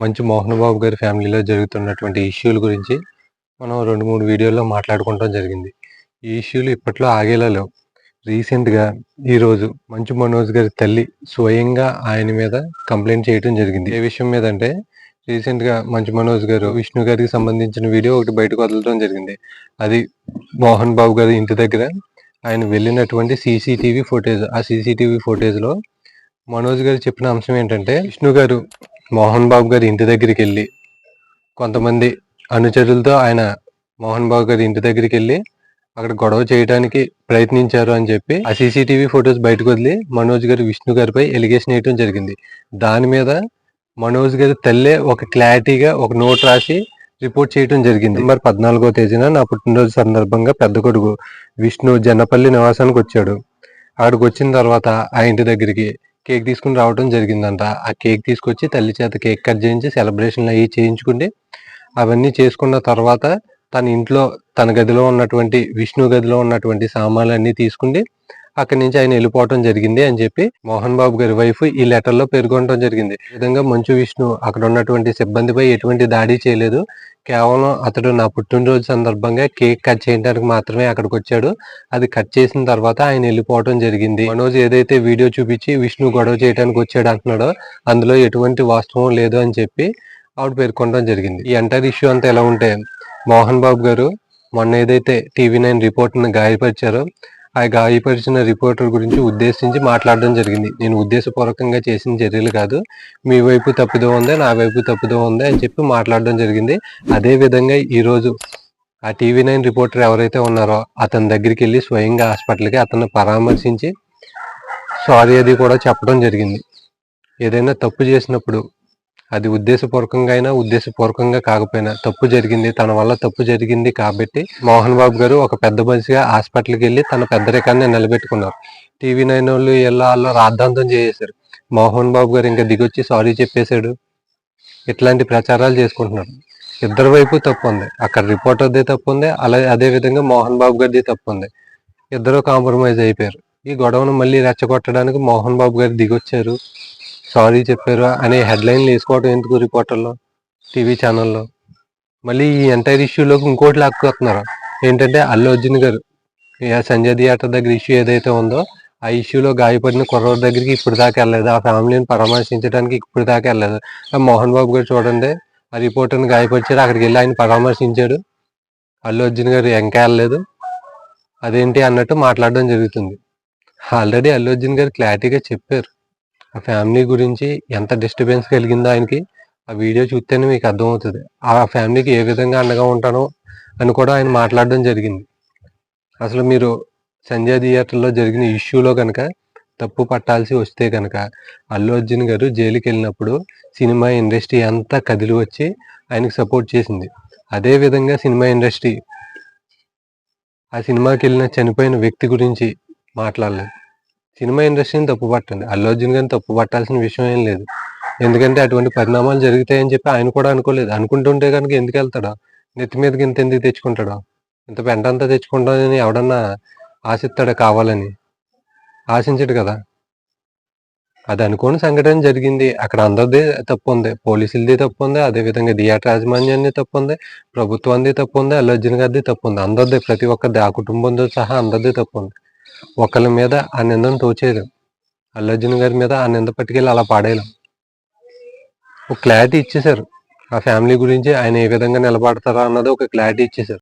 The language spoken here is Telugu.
మంచు మోహన్ బాబు గారి ఫ్యామిలీలో జరుగుతున్నటువంటి ఇష్యూల గురించి మనం రెండు మూడు వీడియోల్లో మాట్లాడుకోవడం జరిగింది. ఈ ఇష్యూలు ఇప్పట్లో ఆగేలా లేవు. రీసెంట్గా ఈరోజు మంచు మనోజ్ గారి తల్లి స్వయంగా ఆయన మీద కంప్లైంట్ చేయడం జరిగింది. ఏ విషయం మీద అంటే రీసెంట్గా మంచు మనోజ్ గారు విష్ణు గారికి సంబంధించిన వీడియో ఒకటి బయటకు వదలడం జరిగింది. అది మోహన్ బాబు గారి ఇంటి దగ్గర ఆయన వెళ్ళినటువంటి సీసీటీవీ ఫుటేజ్ ఆ సీసీటీవీ ఫుటేజ్లో మనోజ్ గారు చెప్పిన అంశం ఏంటంటే విష్ణు గారు మోహన్ బాబు గారి ఇంటి దగ్గరికి వెళ్ళి కొంతమంది అనుచరులతో ఆయన మోహన్ బాబు గారి ఇంటి దగ్గరికి వెళ్ళి అక్కడ గొడవ చేయడానికి ప్రయత్నించారు అని చెప్పి ఆ సీసీటీవీ ఫొటోస్ బయటకు వదిలి మనోజ్ గారు విష్ణు గారిపై ఎలిగేషన్ వేయడం జరిగింది. దాని మీద మనోజ్ గారి తల్లే ఒక క్లారిటీగా ఒక నోట్ రాసి రిపోర్ట్ చేయడం జరిగింది. మరి పద్నాలుగో తేదీన నా పుట్టినరోజు సందర్భంగా పెద్ద కొడుకు విష్ణు జనపల్లి నివాసానికి వచ్చాడు. అక్కడికి వచ్చిన తర్వాత ఆ ఇంటి దగ్గరికి కేక్ తీసుకుని రావడం జరిగిందంట. ఆ కేక్ తీసుకొచ్చి తల్లి చేత కేక్ కట్ చేయించి సెలబ్రేషన్లు అవి చేయించుకుంటే అవన్నీ చేసుకున్న తర్వాత తన ఇంట్లో తన గదిలో ఉన్నటువంటి విష్ణు గదిలో ఉన్నటువంటి సామాన్లు అన్నీ తీసుకుండి అక్కడి నుంచి ఆయన వెళ్ళిపోవటం జరిగింది అని చెప్పి మోహన్ బాబు గారి వైఫ్ ఈ లెటర్లో పేర్కొనడం జరిగింది. ఈ విధంగా మంచు విష్ణు అక్కడ ఉన్నటువంటి సిబ్బందిపై ఎటువంటి దాడి చేయలేదు. కేవలం అతడు నా పుట్టినరోజు సందర్భంగా కేక్ కట్ చేయడానికి మాత్రమే అక్కడికి వచ్చాడు అది కట్ చేసిన తర్వాత ఆయన వెళ్ళిపోవడం జరిగింది. మనోజ్ ఏదైతే వీడియో చూపించి విష్ణు గొడవ చేయడానికి వచ్చాడు అంటున్నాడో అందులో ఎటువంటి వాస్తవం లేదు అని చెప్పి ఆవిడ పేర్కొనడం జరిగింది. ఈ ఎంటైర్ ఇష్యూ అంతా ఎలా ఉంటే మోహన్ బాబు గారు మొన్న ఏదైతే టీవీ నైన్ రిపోర్ట్ను గాయపరిచారో ఆ గాయపరిచిన రిపోర్టర్ గురించి ఉద్దేశించి మాట్లాడడం జరిగింది. నేను ఉద్దేశపూర్వకంగా చేసిన చర్యలు కాదు మీ వైపు తప్పుదో ఉంది నా వైపు తప్పుదో ఉంది అని చెప్పి మాట్లాడడం జరిగింది. అదే విధంగా ఈరోజు ఆ టీవీ నైన్ రిపోర్టర్ ఎవరైతే ఉన్నారో అతని దగ్గరికి వెళ్ళి స్వయంగా హాస్పిటల్కి అతన్ని పరామర్శించి సారీ అది కూడా చెప్పడం జరిగింది. ఏదైనా తప్పు చేసినప్పుడు అది ఉద్దేశపూర్వకంగా అయినా ఉద్దేశపూర్వకంగా కాకపోయినా తప్పు జరిగింది తన వల్ల తప్పు జరిగింది కాబట్టి మోహన్ బాబు గారు ఒక పెద్ద మనిషిగా హాస్పిటల్కి వెళ్ళి తన పెద్దరికాన్ని నిలబెట్టుకున్నారు. టీవీ నైన్ వాళ్ళు ఎలా వాళ్ళు రాద్ధాంతం చేసేశారు. మోహన్ బాబు గారు ఇంకా దిగొచ్చి సారీ చెప్పేశాడు. ఇట్లాంటి ప్రచారాలు చేసుకుంటున్నారు. ఇద్దరు వైపు తప్పు ఉంది. అక్కడ రిపోర్టర్ది తప్పు ఉంది. అలా అదే విధంగా మోహన్ బాబు గారిది తప్పు ఉంది. ఇద్దరు కాంప్రమైజ్ అయిపోయారు. ఈ గొడవను మళ్ళీ రెచ్చగొట్టడానికి మోహన్ బాబు గారు దిగొచ్చారు. సారీ చెప్పారు అనే హెడ్లైన్లు వేసుకోవడం ఎందుకు రిపోర్టర్లో టీవీ ఛానల్లో. మళ్ళీ ఈ ఎంటైర్ ఇష్యూలోకి ఇంకోటి లాక్కుతున్నారు ఏంటంటే అల్లు అర్జున్ గారు. సంజయ్ థియేటర్ దగ్గర ఇష్యూ ఏదైతే ఉందో ఆ ఇష్యూలో గాయపడిన కుర్రోడి దగ్గరికి ఇప్పుడు దాకా వెళ్ళలేదు. ఆ ఫ్యామిలీని పరామర్శించడానికి ఇప్పుడు దాకా వెళ్ళలేదు. మోహన్ బాబు గారు చూడండి ఆ రిపోర్టర్ని గాయపరిచారు. అక్కడికి వెళ్ళి ఆయన పరామర్శించాడు. అల్లు అర్జున్ గారు ఇంకా వెళ్ళలేదు. అదేంటి అన్నట్టు మాట్లాడడం జరుగుతుంది. ఆల్రెడీ అల్లు అర్జున్ గారు క్లారిటీగా చెప్పారు. ఆ ఫ్యామిలీ గురించి ఎంత డిస్టర్బెన్స్ కలిగిందో ఆయనకి ఆ వీడియో చూస్తేనే మీకు అర్థమవుతుంది. ఆ ఫ్యామిలీకి ఏ విధంగా అండగా ఉంటానో అని కూడా ఆయన మాట్లాడడం జరిగింది. అసలు మీరు సంజయ్ థియేటర్లో జరిగిన ఇష్యూలో కనుక తప్పు పట్టాల్సి వస్తే కనుక అల్లు అర్జున్ గారు జైలుకి వెళ్ళినప్పుడు సినిమా ఇండస్ట్రీ అంతా కదిలి వచ్చి ఆయనకు సపోర్ట్ చేసింది. అదే విధంగా సినిమా ఇండస్ట్రీ ఆ సినిమాకి వెళ్ళిన చనిపోయిన వ్యక్తి గురించి మాట్లాడలేదు. సినిమా ఇండస్ట్రీని తప్పు పట్టండి అల్లు అర్జున్ గారిని తప్పు పట్టాల్సిన విషయం ఏం లేదు. ఎందుకంటే అటువంటి పరిణామాలు జరుగుతాయని చెప్పి ఆయన కూడా అనుకోలేదు. అనుకుంటుంటే కనుక ఎందుకు వెళ్తాడో? నెత్తి మీదకి ఇంత ఎందుకు తెచ్చుకుంటాడో? ఇంత పెంట అంతా తెచ్చుకుంటాడని ఎవడన్నా ఆశిస్తాడా కావాలని? ఆశించడు కదా. అది అనుకోని సంఘటన జరిగింది. అక్కడ అందరిది తప్పు ఉంది. పోలీసులది తప్పు ఉంది. అదే విధంగా థియేటర్ యాజమాన్యాన్ని తప్పు ఉంది. ప్రభుత్వాన్ని తప్పు ఉంది. అల్లు అర్జున్ గారిది తప్పు ఉంది. అందరిది ప్రతి ఒక్కరిది ఆ కుటుంబంతో సహా అందరిది తప్పు ఉంది. ఒకళ్ళ మీద ఆ నిందను తోచేయలేం. అల్లు అర్జున్ గారి మీద ఆ నింద పట్టుకెళ్ళి అలా పాడేయలేం. ఒక క్లారిటీ ఇచ్చేశారు. ఆ ఫ్యామిలీ గురించి ఆయన ఏ విధంగా నిలబడతారా అన్నది ఒక క్లారిటీ ఇచ్చేశారు.